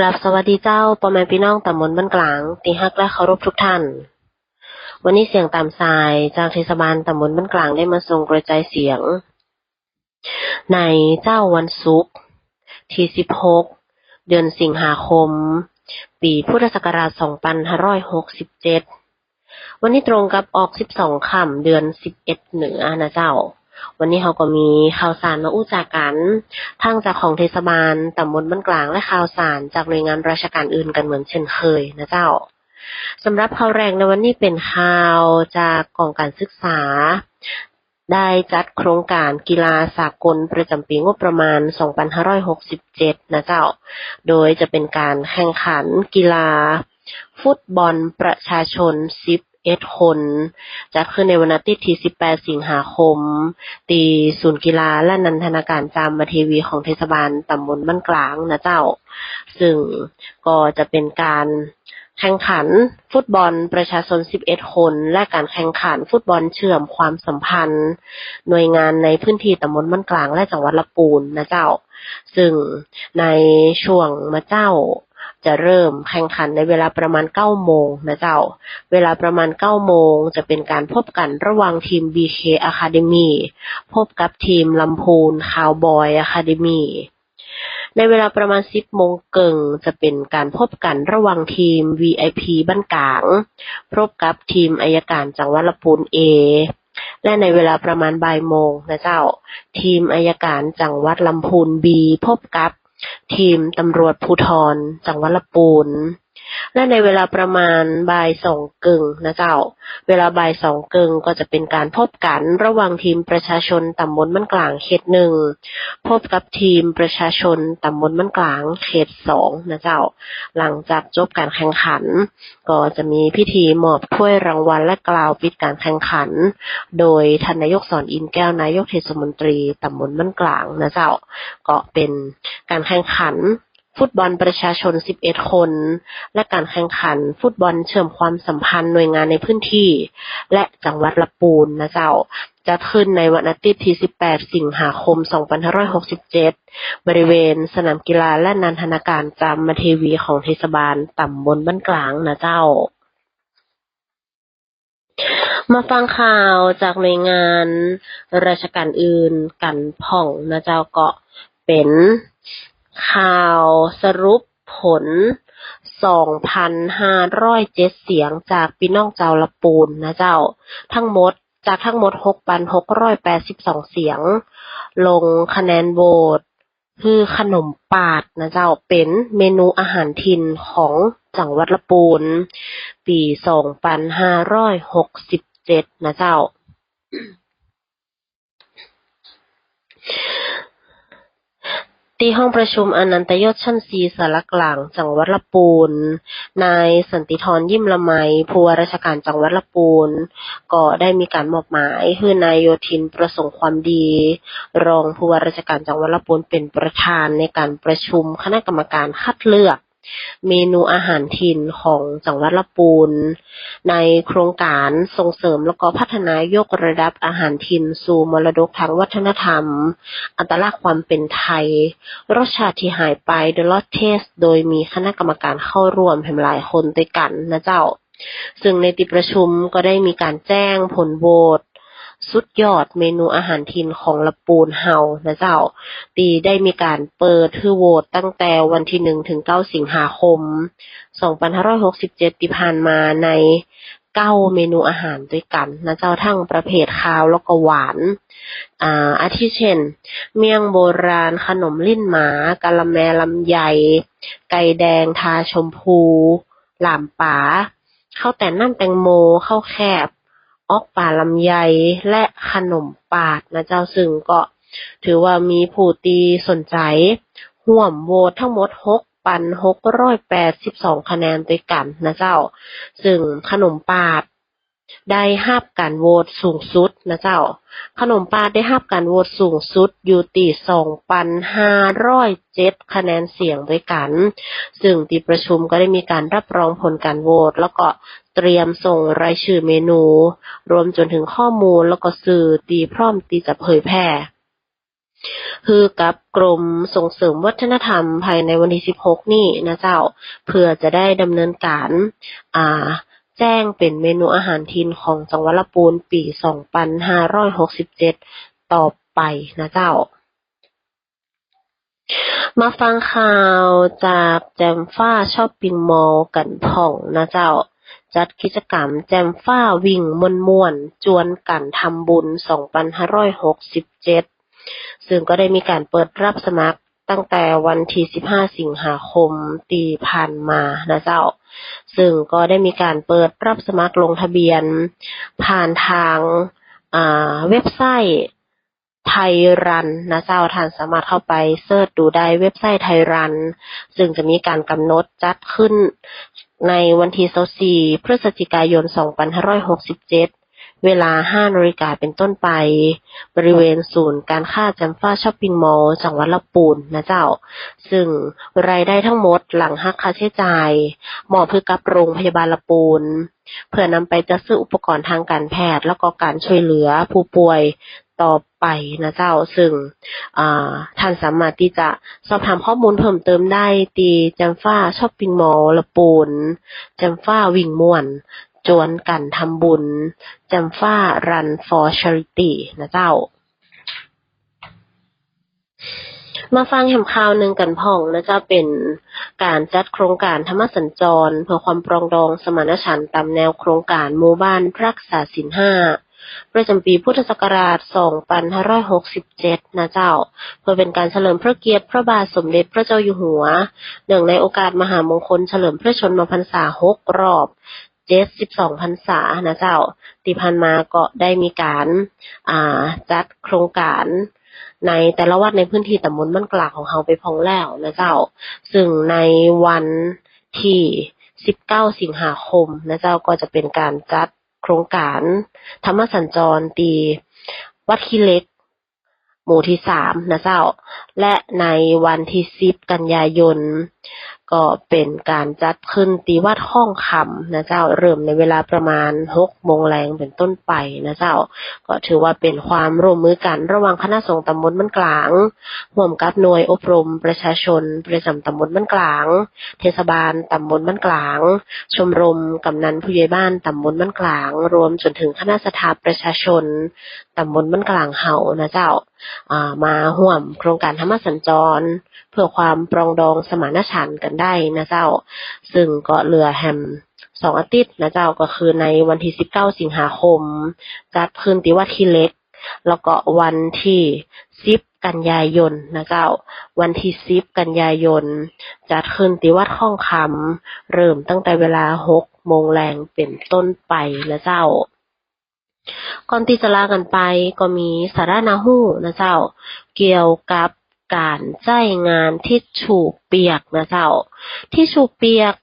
กราบสวัสดีเจ้าพ่อแม่พี่น้องตำบลบ้านกลางตีฮักและเคารพทุกท่าน วันนี้เสียงตามสายจากเทศบาลตำบลบ้านกลางได้มาส่งกระจายเสียง ในเจ้าวันศุกร์ที่16 เดือนสิงหาคม ปีพุทธศักราช 2567 วันนี้ตรงกับออก 12ค่ำเดือน 11 เหนือนะเจ้า วันนี้เขาก็มีข่าวสารมาอู้จากกัน ทั้งจากของเทศบาลตำบลบ้านกลางและข่าวสารจากหน่วยงานราชการอื่นกันเหมือนเช่นเคยนะเจ้าสำหรับข่าวแรกในวันนี้เป็นข่าวจากกองการศึกษา ได้จัดโครงการกีฬาสากลประจำปีงบประมาณ 2567 นะเจ้า โดยจะเป็นการแข่งขันกีฬาฟุตบอลประชาชน 11คน จัดขึ้นในวันอาทิตย์ที่ 18 สิงหาคม ตีศูนย์กีฬาและนันทนาการจามมาเทวีของเทศบาลตำบลบ้านกลางนะเจ้า ซึ่งก็จะเป็นการแข่งขันฟุตบอลประชาชน 11 คน และการแข่งขันฟุตบอลเชื่อมความสัมพันธ์ หน่วยงานในพื้นที่ตำบลบ้านกลางและจังหวัดลำปูนนะเจ้า ซึ่งในช่วงมาเจ้า จะเริ่มแข่งขันในเวลาประมาณ9โมงนะเจ้า เวลาประมาณ9โมงจะเป็นการพบกันระหว่างทีม BK Academy พบกับทีมลำพูนคาวบอย Academy ในเวลาประมาณ10โมงเกิงจะเป็นการพบกันระหว่างทีม VIP บ้านกลางพบกับทีมอายการจังหวัดลำพูน A และในเวลาประมาณบ่ายโมงนะเจ้า ทีมอายการจังหวัดลำพูน B พบกับ ทีมตำรวจภูธรจังหวัดลำพูน และในเวลาประมาณบ่ายสองกึ่งนะเจ้า เวลาบ่ายสองกึ่งก็จะเป็นการพบกันระหว่างทีมประชาชนตำบลบ้านกลางเขตหนึ่งพบกับทีมประชาชนตำบลบ้านกลางเขตสองนะเจ้า หลังจากจบการแข่งขัน ก็จะมีพิธีมอบถ้วยรางวัลและกล่าวปิดการแข่งขัน โดยท่านนายกสอนอินแก้วนายกเทศมนตรีตำบลบ้านกลางนะเจ้าก็เป็นการแข่งขัน ฟุตบอลประชาชน 11 คน และการแข่งขันฟุตบอลเชื่อมความสัมพันธ์หน่วยงานในพื้นที่ และจังหวัดลำปูนนะเจ้า จะขึ้นในวันอาทิตย์ที่ 18 สิงหาคม 2567 บริเวณสนามกีฬาและนันทนาการจามมาเทวีของเทศบาลตำบลบ้านกลางนะเจ้ามาฟังข่าวจากหน่วยงานราชการอื่นกันพ่องนะเจ้าเก็เป็น ข่าวสรุปผล 2,507 เสียงจากพี่น้องเจ้าละปูนนะเจ้า ทั้งหมดจากทั้งหมด 6,682 เสียง ลงคะแนนโหวตคือขนมปาดนะเจ้าเป็นเมนูอาหารถิ่นของจังหวัดละปูน ปี 2567 นะเจ้า ที่ห้องประชุมอนันตยศชั้นสีสารกลาง จังหวัดละปูน นายสันติธร ยิ้มละไม ผู้ว่าราชการจังหวัดละปูน ก็ได้มีการมอบหมายให้นายโยธินประสงค์ความดี รองผู้ว่าราชการจังหวัดละปูนเป็นประธานในการประชุมคณะกรรมการคัดเลือก เมนูอาหารถิ่นของจังหวัดละปูน ในโครงการส่งเสริมแล้วก็พัฒนายกระดับอาหารถิ่นสู่มรดกทางวัฒนธรรม อัตลักษณ์ความเป็นไทย รสชาติที่หายไป The Lost Taste โดยมีคณะกรรมการเข้าร่วมแผ่หลายคนด้วยกันนะเจ้าซึ่งในติประชุมก็ได้มีการแจ้งผลโหวต สุดยอดเมนูอาหารถิ่นของละปูนเฮานะเจ้า ตีได้มีการเปิดคือโหวตตั้งแต่วันที่หนึ่งถึงเก้าสิงหาคม 2567ที่ผ่านมาในเก้าเมนูอาหารด้วยกันนะเจ้าทั้งประเภทคาวแล้วก็หวาน อ่าอาทิเช่น เมี่ยงโบราณขนมลิ้นหมากะละแมลำไย ไก่แดงทาชมพู หลามป๋าข้าวแต่นน้ำแตงโมข้าวแคบ ออกป่าลำไยและขนมปาดนะเจ้าซึ่งก็ถือว่ามีผู้ตีสนใจห่วมโหวตทั้งหมดหกปันหกร้อยแปดสิบสองคะแนนด้วยกันนะเจ้า ซึ่งขนมปาดได้หับการโหวตสูงสุดนะเจ้า ขนมปาดได้หับการโหวตสูงสุดอยู่ตีสองปันห้าร้อยเจ็ดคะแนนเสียงด้วยกัน ซึ่งที่ประชุมก็ได้มีการรับรองผลการโหวตแล้วก็ เตรียมส่งรายชื่อเมนู รวมจนถึงข้อมูลแล้วก็สื่อตีพร้อมตีจะเผยแพร่คือกับกรมส่งเสริมวัฒนธรรมภายในวันที่ 16 นี่นะเจ้า เพื่อจะได้ดำเนินการอ่าแจ้งเป็นเมนูอาหารถิ่นของจังหวัดลำพูนปี 2567 ต่อไปนะเจ้า มาฟังข่าวจากแจมฟ้าชอบปิงมอลกันพ่องนะเจ้า จัดกิจกรรม แจมฟ้าวิ่งมวนมวนจวนกันทำบุญ 2567 ซึ่งก็ได้มีการเปิดรับสมัครตั้งแต่วันที่ 15 สิงหาคมปีผ่านมานะเจ้า ซึ่งก็ได้มีการเปิดรับสมัครลงทะเบียน ผ่านทางเว็บไซต์ไทยรันนะเจ้าท่านสามารถเข้าไปเสิร์ชดูได้เว็บไซต์ไทยรัน ซึ่งจะมีการกำหนดจัดขึ้น ในวันที่24พฤศจิกายน 2567 เวลา5นาฬิกาเป็นต้นไป บริเวณศูนย์การค้าจำฟ้าช้อปปิ้งมอลล์จังหวัดลำปูนนะเจ้า ซึ่งรายได้ทั้งหมดหลังหักค่าใช้จ่ายมอเพื่อกับโรงพยาบาลลำปูน เพื่อนำไปจัดซื้ออุปกรณ์ทางการแพทย์ แล้วก็การช่วยเหลือผู้ป่วย ต่อไปนะเจ้า ซึ่งท่านสามารถที่จะสอบถามข้อมูลเพิ่มเติมได้ตีจำฟ้าช้อปปิ้งมอลล์ละปูนจำฟ้าวิ่งม่วน จวนกันทำบุญจำฟ้า Run for Charity นะเจ้า มาฟังแหมข่าวหนึ่งกันพ่องนะเจ้าเป็นการจัดโครงการธรรมสัญจร เพื่อความปรองดองสมานฉันท์ตามแนวโครงการหมู่บ้านรักษาศีลห้า ประจำปีพุทธศักราช 2567 นะเจ้า เพื่อเป็นการเฉลิมพระเกียรติพระบาทสมเด็จพระเจ้าอยู่หัว เนื่องในโอกาสมหามงคลเฉลิมพระชนมพรรษา 6 รอบ72พรรษานะเจ้าที่ผ่านมาก็ได้มีการาจัดโครงการในแต่ละวัดในพื้นที่ตำบลบ้านกลางของเฮาไปพองแล้วนะเจ้า ซึ่งในวันที่19สิงหาคมนะเจ้าก็จะเป็นการจัด โครงการธรรมสัญจรตีวัดขี้เล็ก หมู่ที่สามนะเจ้า และในวันที่สิบกันยายน ก็เป็นการจัดขึ้นตีวัดห้องคำนะเจ้าเริ่มในเวลาประมาณหกโมงแรงเป็นต้นไปนะเจ้า ก็ถือว่าเป็นความร่วมมือกันระหว่างคณะสงฆ์ตำบลบ้านกลางร่วมกับหน่วยอบรมประชาชน ประจำตำบลบ้านกลาง เทศบาลตำบลบ้านกลาง ชมรมกำนันผู้ใหญ่บ้านตำบลบ้านกลาง รวมจนถึงคณะสถาประชาชนตำบลบ้านกลางเฮานะเจ้ามาห่วมโครงการธรรมสัญจร เพื่อความปรองดองสมานฉันท์กันได้นะเจ้า ซึ่งก็เหลือแฮมสองอาทิตย์นะเจ้าก็คือในวันที่19สิงหาคม จัดขึ้นที่วัดขี้เล็ก แล้วก็วันที่10กันยายนนะเจ้า วันที่10กันยายน จัดขึ้นที่วัดข้องคำเริ่มตั้งแต่เวลา6โมงแรงเป็นต้นไปนะเจ้า ก่อนที่จะลากันไปก็มีสาระนาหูนะเจ้า เกี่ยวกับการใช้งานทิชชู่เปียกนะเจ้า ทิชชู่เปียก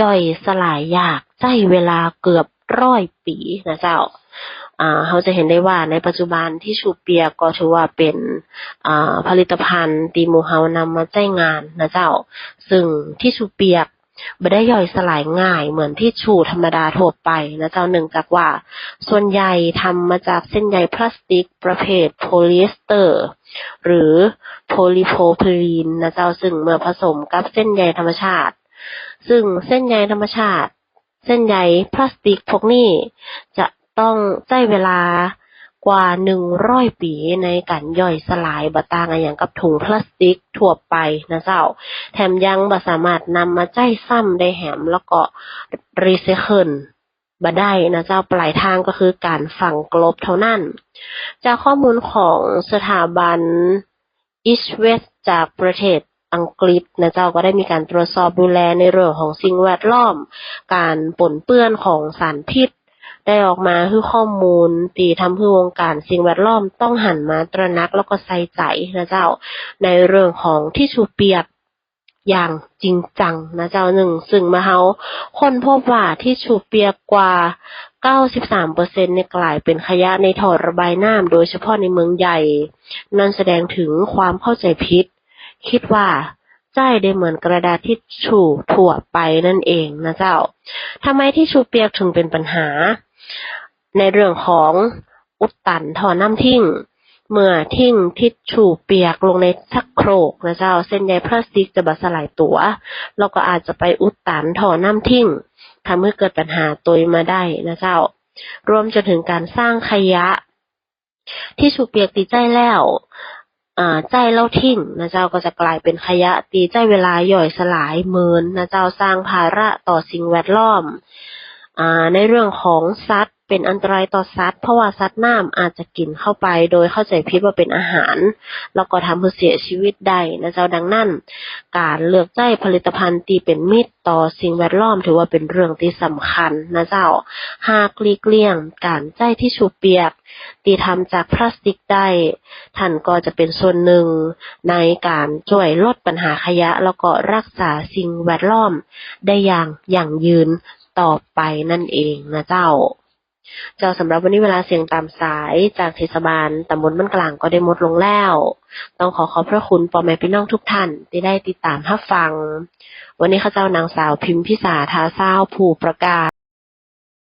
ย่อยสลายยากใช้เวลาเกือบร้อยปีนะเจ้าอ่าเราจะเห็นได้ว่าในปัจจุบันทิชชู่เปียกก็ถือว่าเป็นอ่าผลิตภัณฑ์ตีมูเฮานำมาใช้งานนะเจ้า ซึ่งทิชชู่เปียก ไม่ได้ย่อยสลายง่ายเหมือนทิชชู่ธรรมดาทั่วไปนะเจ้าเนื่งจากว่า ส่วนใหญ่ทำมาจากเส้นใยพลาสติกประเภทโพลีเอสเตอร์ หรือโพลีโพรพิลีนนะเจ้าซึ่งเมื่อผสมกับเส้นใยธรรมชาติ ซึ่งเส้นใยธรรมชาติ เส้นใยพลาสติกพวกนี้จะต้องใช้เวลา กว่าหนึ่งร้อยปีในการย่อยสลายบะต่างอะอย่างกับถุงพลาสติกทั่วไปนะเจ้า แถมยังบ่สามารถนำมาใช้ซ้ำได้แหมแล้วก็รีไซเคิลบ่ได้นะเจ้าปลายทางก็คือการฝังกลบเท่านั้น จากข้อมูลของสถาบัน East West จากประเทศอังกฤษนะเจ้าก็ได้มีการตรวจสอบดูแลในเรื่องของสิ่งแวดล้อม การปนเปื้อนของสารพิษ ได้ออกมาคือข้อมูลตีทำให้วงการสิ่งแวดล้อมต้องหันมาตระหนักแล้วก็ใส่ใจนะเจ้าในเรื่องของที่ชูเปียกอย่างจริงจังนะเจ้าหนึ่งซึ่งมาเฮาคนพบว่าที่ชูเปียกกว่า 93%เนี่ยกลายเป็นขยะในท่อระบายน้ำโดยเฉพาะในเมืองใหญ่ นั่นแสดงถึงความเข้าใจผิด คิดว่าใจได้เหมือนกระดาษทิชชู่ทั่วไปนั่นเองนะเจ้าทำไมที่ชูเปียกถึงเป็นปัญหา ในเรื่องของอุดตันท่อน้ำทิ้ง เมื่อทิ้งทิชชู่เปียกลงในชักโครกนะเจ้า เส้นใยพลาสติกจะบัสลายตัวแล้วก็อาจจะไปอุดตันท่อน้ำทิ้งทำให้เกิดปัญหาตัวมาได้นะเจ้า รวมจนถึงการสร้างขยะ ที่ชูเปียกตีใจแล้วใจเล่าทิ้งนะเจ้าก็จะกลายเป็นขยะตีใจเวลาย่อยสลายเมินนะเจ้าสร้างภาระต่อสิ่งแวดล้อม ในเรื่องของสัตว์เป็นอันตรายต่อสัตว์เพราะว่าสัตว์น้ำอาจจะกินเข้าไป โดยเข้าใจผิดว่าเป็นอาหาร แล้วก็ทำให้เสียชีวิตได้นะเจ้าดังนั้น การเลือกใจผลิตภัณฑ์ที่เป็นมิตรต่อสิ่งแวดล้อมถือว่าเป็นเรื่องที่สำคัญนะเจ้า หากลีกเลี่ยง การใจที่ชูเปียกตีทำจากพลาสติกได้ ท่านก็จะเป็นส่วนหนึ่ง ในการช่วยลดปัญหาขยะ แล้วก็รักษาสิ่งแวดล้อมได้อย่างยั่งยืน ต่อไปนั่นเองนะเจ้า เจ้าสำหรับวันนี้เวลาเสียงตามสายจากเทศบาลตำบลบ้านกลางก็ได้หมดลงแล้ว ต้องขอขอบพระคุณพ่อแม่พี่น้องทุกท่านที่ได้ติดตามรับฟัง วันนี้ข้าเจ้านางสาวพิมพิสาทาเศร้าผู้ประกาศ